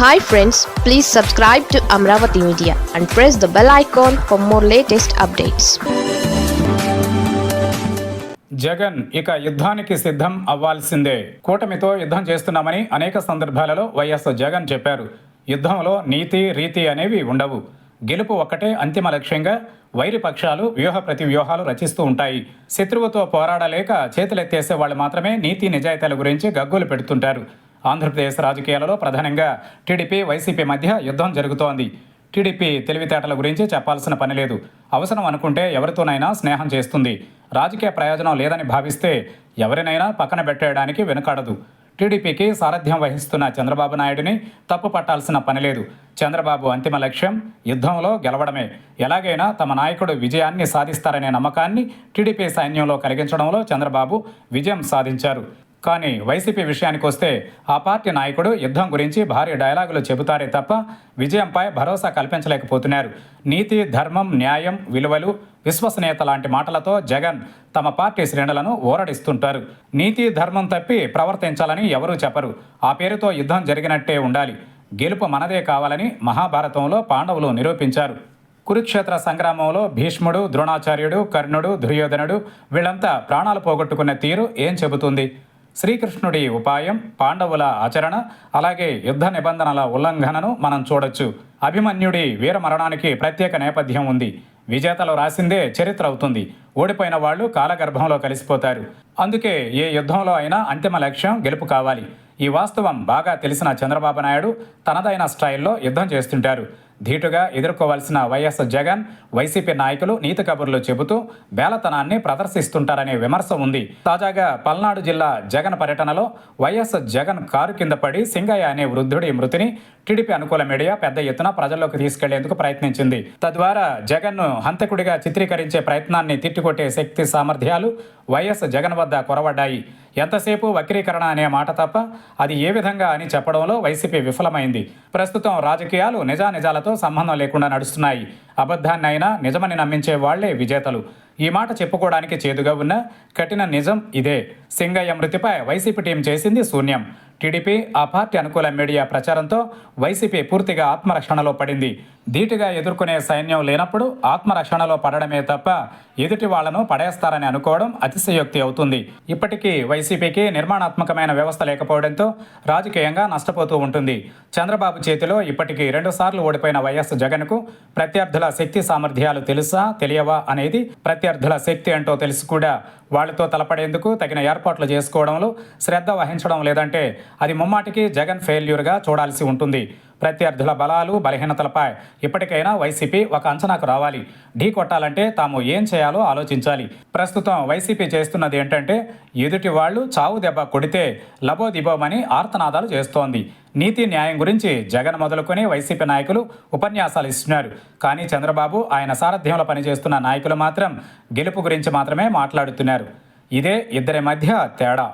Hi friends please subscribe to Amaravati media and press the bell icon for more latest updates Jagan ఇక యుద్ధానికి సిద్ధం అవ్వాల్సిందే. కూటమితో యుద్ధం చేస్తున్నామని అనేక సందర్భాలలో వైఎస్ జగన్ చెప్పారు. యుద్ధంలో నీతి రీతి అనేవి ఉండవు. గెలుపు ఒక్కటే అంతిమ లక్ష్యంగా వైరి పక్షాలు వ్యూహ ప్రతి వ్యూహాలు రచిస్తూ ఉంటాయి. శత్రువుతో పోరాడలేక చేతులెత్తేసే వాళ్ళు మాత్రమే నీతి నిజాయితీల గురించి గగ్గోలు పెడుతుంటారు. ఆంధ్రప్రదేశ్ రాజకీయాలలో ప్రధానంగా టీడీపీ వైసీపీ మధ్య యుద్ధం జరుగుతోంది. టీడీపీ తెలివితేటల గురించి చెప్పాల్సిన పని లేదు. అవసరం అనుకుంటే ఎవరితోనైనా స్నేహం చేస్తుంది. రాజకీయ ప్రయోజనం లేదని భావిస్తే ఎవరినైనా పక్కన పెట్టేయడానికి వెనుకాడదు. టీడీపీకి సారథ్యం వహిస్తున్న చంద్రబాబు నాయుడిని తప్పు పట్టాల్సిన పని లేదు. చంద్రబాబు అంతిమ లక్ష్యం యుద్ధంలో గెలవడమే. ఎలాగైనా తమ నాయకుడు విజయాన్ని సాధిస్తారనే నమ్మకాన్ని టీడీపీ సైన్యంలో కలిగించడంలో చంద్రబాబు విజయం సాధించారు. కానీ వైసీపీ విషయానికి వస్తే ఆ పార్టీ నాయకుడు యుద్ధం గురించి భారీ డైలాగులు చెబుతారే తప్ప విజయంపై భరోసా కల్పించలేకపోతున్నారు. నీతి ధర్మం న్యాయం విలువలు విశ్వసనీయత లాంటి మాటలతో జగన్ తమ పార్టీ శ్రేణులను ఓరడిస్తుంటారు నీతి ధర్మం తప్పి ప్రవర్తించాలని ఎవరూ చెప్పరు. ఆ పేరుతో యుద్ధం జరిగినట్టే ఉండాలి. గెలుపు మనదే కావాలని మహాభారతంలో పాండవులు నిరూపించారు. కురుక్షేత్ర సంగ్రామంలో భీష్ముడు ద్రోణాచార్యుడు కర్ణుడు దుర్యోధనుడు వీళ్ళంతా ప్రాణాలు పోగొట్టుకున్న తీరు ఏం చెబుతుంది? శ్రీకృష్ణుడి ఉపాయం పాండవుల ఆచరణ అలాగే యుద్ధ నిబంధనల ఉల్లంఘనను మనం చూడొచ్చు. అభిమన్యుడి వీరమరణానికి ప్రత్యేక నేపథ్యం ఉంది. విజేతలు రాసిందే చరిత్ర అవుతుంది. ఓడిపోయిన వాళ్ళు కాలగర్భంలో కలిసిపోతారు. అందుకే ఏ యుద్ధంలో అయినా అంతిమ లక్ష్యం గెలుపు కావాలి. ఈ వాస్తవం బాగా తెలిసిన చంద్రబాబు నాయుడు తనదైన స్టైల్లో యుద్ధం చేస్తుంటారు. ధీటుగా ఎదుర్కోవాల్సిన వైఎస్ జగన్ వైసీపీ నాయకులు నీతి కబుర్లు చెబుతూ బేలతనాన్ని ప్రదర్శిస్తుంటారనే విమర్శ ఉంది. తాజాగా పల్నాడు జిల్లా జగన్ పర్యటనలో వైఎస్ జగన్ కారు కింద పడి సింగయ్య అనే వృద్ధుడి మృతిని టీడీపీ అనుకూల మీడియా పెద్ద ఎత్తున ప్రజల్లోకి తీసుకెళ్ళేందుకు ప్రయత్నించింది. తద్వారా జగన్ను హంతకుడిగా చిత్రీకరించే ప్రయత్నాన్ని తిట్టికొట్టే శక్తి సామర్థ్యాలు వైఎస్ జగన్ వద్ద కొరవడ్డాయి. ఎంతసేపు వక్రీకరణ అనే మాట తప్ప అది ఏ విధంగా అని చెప్పడంలో వైసీపీ విఫలమైంది. ప్రస్తుతం రాజకీయాలు నిజానిజాలతో సంబంధం లేకుండా నడుస్తున్నాయి. అబద్ధాన్నైనా నిజమని నమ్మించే వాళ్ళే విజేతలు. ఈ మాట చెప్పుకోవడానికి చేదుగా ఉన్న కఠిన నిజం ఇదే. సింగయ్య మృతిపై వైసీపీ టీం చేసింది శూన్యం. టీడీపీ ఆ పార్టీ అనుకూల మీడియా ప్రచారంతో వైసీపీ పూర్తిగా ఆత్మరక్షణలో పడింది. ధీటుగా ఎదుర్కొనే సైన్యం లేనప్పుడు ఆత్మరక్షణలో పడడమే తప్ప ఎదుటి వాళ్ళను పడేస్తారని అనుకోవడం అతిశయోక్తి అవుతుంది. ఇప్పటికీ వైసీపీకి నిర్మాణాత్మకమైన వ్యవస్థ లేకపోవడంతో రాజకీయంగా నష్టపోతూ ఉంటుంది. చంద్రబాబు చేతిలో ఇప్పటికీ రెండుసార్లు ఓడిపోయిన వైఎస్ జగన్కు ప్రత్యర్థుల శక్తి సామర్థ్యాలు తెలుసా తెలియవా అనేది ప్రత్యర్థుల శక్తి అంటో తెలిసి కూడా. వాళ్ళతో తలపడేందుకు తగిన ఏర్పాట్లు చేసుకోవడంలో శ్రద్ధ వహించడం లేదంటే అది ముమ్మాటికి జగన్ ఫెయిల్యూర్గా చూడాల్సి ఉంటుంది. ప్రత్యర్థుల బలాలు బలహీనతలపై ఇప్పటికైనా వైసీపీ ఒక అంచనాకు రావాలి. ఢీ కొట్టాలంటే తాము ఏం చేయాలో ఆలోచించాలి. ప్రస్తుతం వైసీపీ చేస్తున్నది ఏంటంటే ఎదుటి వాళ్ళు చావు దెబ్బ కొడితే లబోదిబోమని ఆర్తనాదాలు చేస్తోంది. నీతి న్యాయం గురించి జగన్ మొదలుకొని వైసీపీ నాయకులు ఉపన్యాసాలు ఇస్తున్నారు. కానీ చంద్రబాబు ఆయన సారథ్యంలో పనిచేస్తున్న నాయకులు మాత్రం గెలుపు గురించి మాత్రమే మాట్లాడుతున్నారు. ఇదే ఇద్దరి మధ్య తేడా.